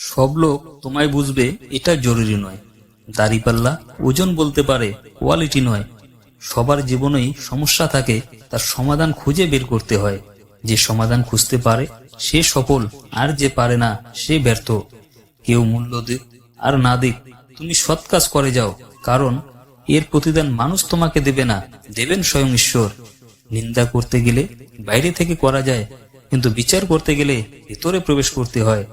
সব লোক তোমায় বুঝবে এটা জরুরি নয়। দাড়িপাল্লা ওজন বলতে পারে কোয়ালিটি নয়। সবার জীবনেই সমস্যা থাকে, তার সমাধান খুঁজে বের করতে হয়। যে সমাধান খুঁজতে পারে, সে সফল, আর যে পারে না, সে ব্যর্থ। কেউ মূল্য দিক আর না দিক, তুমি সৎ কাজ করে যাও, কারণ এর প্রতিদান মানুষ তোমাকে দেবে না, দেবেন স্বয়ং ঈশ্বর। নিন্দা করতে গেলে বাইরে থেকে করা যায়, কিন্তু বিচার করতে গেলে ভেতরে প্রবেশ করতে হয়।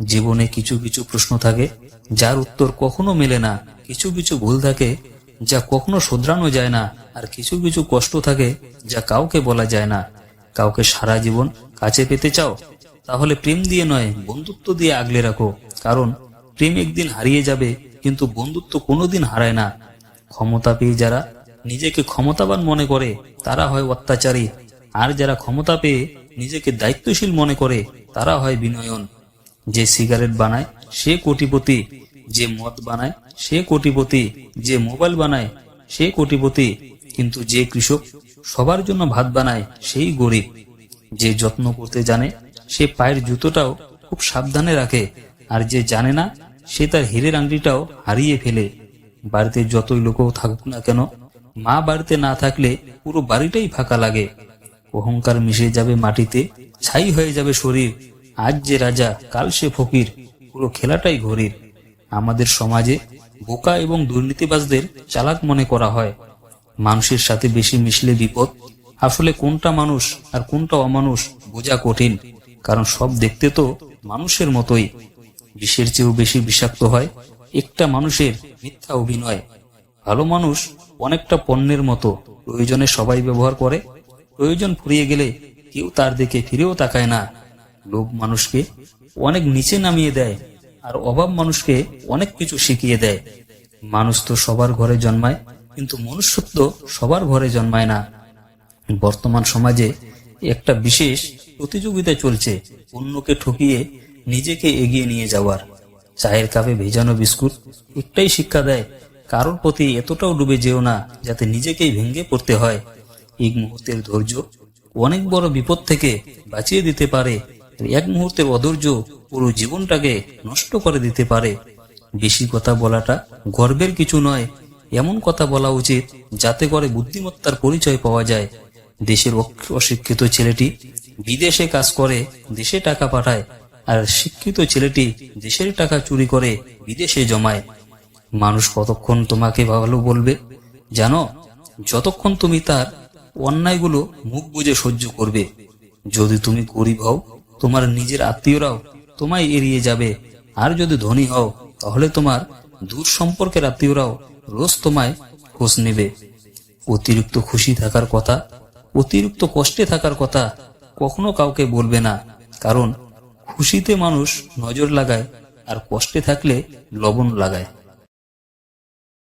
জীবনে কিছু কিছু প্রশ্ন থাকে, যার উত্তর কখনো মেলে না, কিছু কিছু ভুল থাকে, যা কখনো শোধরানো যায় না, আর কিছু কিছু কষ্ট থাকে, যা কাউকে বলা যায় না। কাউকে সারা জীবন কাছে পেতে চাও, তাহলে প্রেম দিয়ে নয়, বন্ধুত্ব দিয়ে আগলে রাখো। কারণ প্রেম একদিন হারিয়ে যাবে, কিন্তু বন্ধুত্ব কোনোদিন হারায় না। ক্ষমতা পেয়ে যারা নিজেকে ক্ষমতাবান মনে করে, তারা হয় অত্যাচারী। আর যারা ক্ষমতা পেয়ে নিজেকে দায়িত্বশীল মনে করে, তারা হয় বিনয়ন। যে সিগারেট বানায়, সে কোটিপতি। যে মদ বানায়, সে কোটিপতি। যে মোবাইল বানায়, সে কোটিপতি। কিন্তু যে কৃষক সবার জন্য ভাত বানায়, সেই গরিব। যে যত্ন করতে জানে, সে পায়ের জুতোটাও খুব সাবধানে রাখে। আর যে জানে না, সে তার হীরের আংটিটাও হারিয়ে ফেলে। বাড়িতে যতই লোকও থাকুক না কেন, মা বাড়িতে না থাকলে পুরো বাড়িটাই ফাঁকা লাগে। অহংকার মিশে যাবে মাটিতে, ছাই হয়ে যাবে শরীর। আজ যে রাজা, কাল সে ফকির, পুরো খেলাটাই ঘড়ির আমাদের সমাজে বোকা এবং দুর্নীতিবাজদের চালাক মনে করা হয়। মানুষের সাথে বেশি মিশলে বিপদ। আসলে কোনটা মানুষ আর কোনটা অমানুষ বোঝা কঠিন, কারণ সব দেখতে তো মানুষের মতোই। বিষের চেয়েও বেশি বিষাক্ত হয় একটা মানুষের মিথ্যা অভিনয়। ভালো মানুষ অনেকটা পণ্যের মতো, প্রয়োজনে সবাই ব্যবহার করে। প্রয়োজন ফুরিয়ে গেলে কেউ তার দিকে ফিরেও তাকায় না। লোভ মানুষকে অনেক নিচে নামিয়ে দেয় আর অভাব মানুষকে অনেক কিছু শিখিয়ে দেয়। মানুষ তো সবার ঘরে জন্মায়, কিন্তু মনুষ্যত্ব সবার ঘরে জন্মায় না। বর্তমান সমাজে একটা বিশেষ প্রতিযোগিতা চলছে, অন্যকে ঠকিয়ে নিজেকে এগিয়ে নিয়ে যাওয়ার। চায়ের কাপে ভেজানো বিস্কুট একটাই শিক্ষা দেয়, কারোর প্রতি এতটাও ডুবে যেও না যাতে নিজেকেই ভেঙে পড়তে হয়। এক মুহূর্তের ধৈর্য অনেক বড় বিপদ থেকে বাঁচিয়ে দিতে পারে এক মুহূর্তের অধৈর্য পুরো জীবনটাকে নষ্ট করে দিতে পারে। বেশি কথা বলাটা গর্বের কিছু নয়, এমন কথা বলা উচিত যাতে করে বুদ্ধিমত্তার পরিচয় পাওয়া যায়। দেশের অশিক্ষিত ছেলেটি বিদেশে কাজ করে, দেশে টাকা পাঠায়, আর শিক্ষিত ছেলেটি দেশের টাকা চুরি করে বিদেশে জমায়। মানুষ কতক্ষণ তোমাকে ভালো বলবে? জানো, যতক্ষণ তুমি তার অন্যায়গুলো মুখ বুজে সহ্য করবে, যদি তুমি গরিব হও তোমার নিজের আত্মীয়রাও তোমায় এড়িয়ে যাবে। আর যদি ধনী হও, তাহলে তোমার দূর সম্পর্কের আত্মীয়রাও রোজ তোমায় খোঁজ নেবে। অতিরিক্ত খুশি থাকার কথা, অতিরিক্ত কষ্টে থাকার কথা কখনো কাউকে বলবে না। কারণ খুশিতে মানুষ নজর লাগায় আর কষ্টে থাকলে লবণ লাগায়।